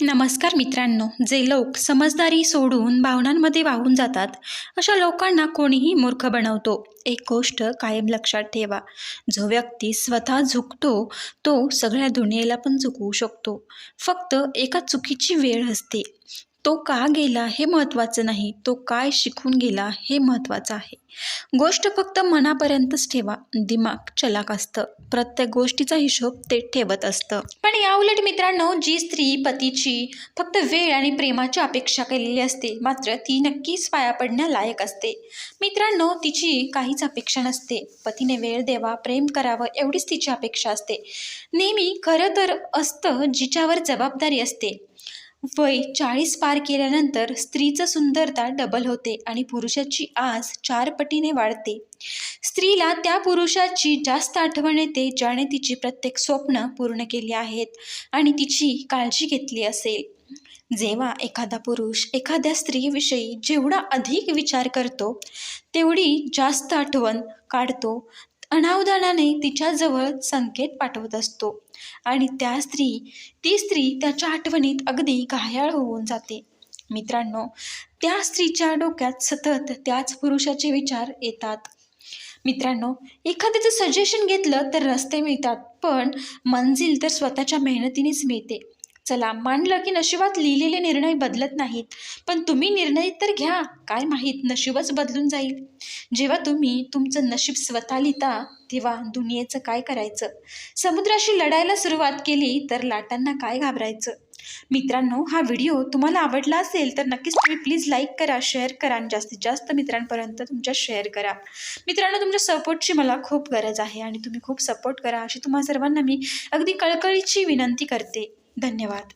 नमस्कार मित्रांनो जे लोक समजदारी सोडून भावनांमध्ये वाहून जातात अशा लोकांना कोणीही मूर्ख बनवतो. एक गोष्ट कायम लक्षात ठेवा जो व्यक्ती स्वतः झुकतो तो सगळ्या दुनियेला पण झुकवू शकतो. फक्त एका चुकीची वेळ असते. तो का गेला हे महत्त्वाचं नाही. तो काय शिकून गेला हे महत्त्वाचं आहे. गोष्ट फक्त मनापर्यंतच ठेवा. दिमाग चलाक असतं. प्रत्येक गोष्टीचा हिशोब ते ठेवत असतं. पण या उलट मित्रांनो जी स्त्री पतीची फक्त वेळ आणि प्रेमाची अपेक्षा केलेली असते मात्र ती नक्कीच पाया पडण्यालायक असते. मित्रांनो तिची काहीच अपेक्षा नसते. पतीने वेळ द्यावा प्रेम करावं एवढीच तिची अपेक्षा असते. नेहमी खरं तर असतं जिच्यावर जबाबदारी असते. वय चाळीस पार केल्यानंतर स्त्रीचं सुंदरता डबल होते आणि पुरुषाची आस चार पटीने वाढते. स्त्रीला त्या पुरुषाची जास्त आठवण येते ज्याने तिची प्रत्येक स्वप्न पूर्ण केली आहेत आणि तिची काळजी घेतली असेल. जेव्हा एखादा पुरुष एखाद्या स्त्रीविषयी जेवढा अधिक विचार करतो तेवढी जास्त आठवण काढतो अनावधानाने तिच्याजवळ संकेत पाठवत असतो. आणि त्या स्त्री ती स्त्री त्याच्या आठवणीत अगदी घायाळ होऊन जाते. मित्रांनो त्या स्त्रीच्या डोक्यात सतत त्याच पुरुषाचे विचार येतात. मित्रांनो एखाद्याचं सजेशन घेतलं तर रस्ते मिळतात पण मंजिल तर स्वतःच्या मेहनतीनेच मिळते. चला मानलं की नशिबात लिहिलेले निर्णय बदलत नाहीत. पण तुम्ही निर्णय तर घ्या काय माहीत नशीबच बदलून जाईल. जेव्हा तुम्ही तुमचं नशीब स्वतः लिहिता तेव्हा दुनियेचं काय करायचं? समुद्राशी लढायला सुरुवात केली तर लाटांना काय घाबरायचं? मित्रांनो हा व्हिडिओ तुम्हाला आवडला असेल तर नक्कीच तुम्ही प्लीज लाईक करा शेअर करा आणि जास्तीत जास्त मित्रांपर्यंत तुमच्या शेअर करा. मित्रांनो तुमच्या सपोर्टची मला खूप गरज आहे आणि तुम्ही खूप सपोर्ट करा अशी तुम्हा सर्वांना मी अगदी कळकळीची विनंती करते. धन्यवाद.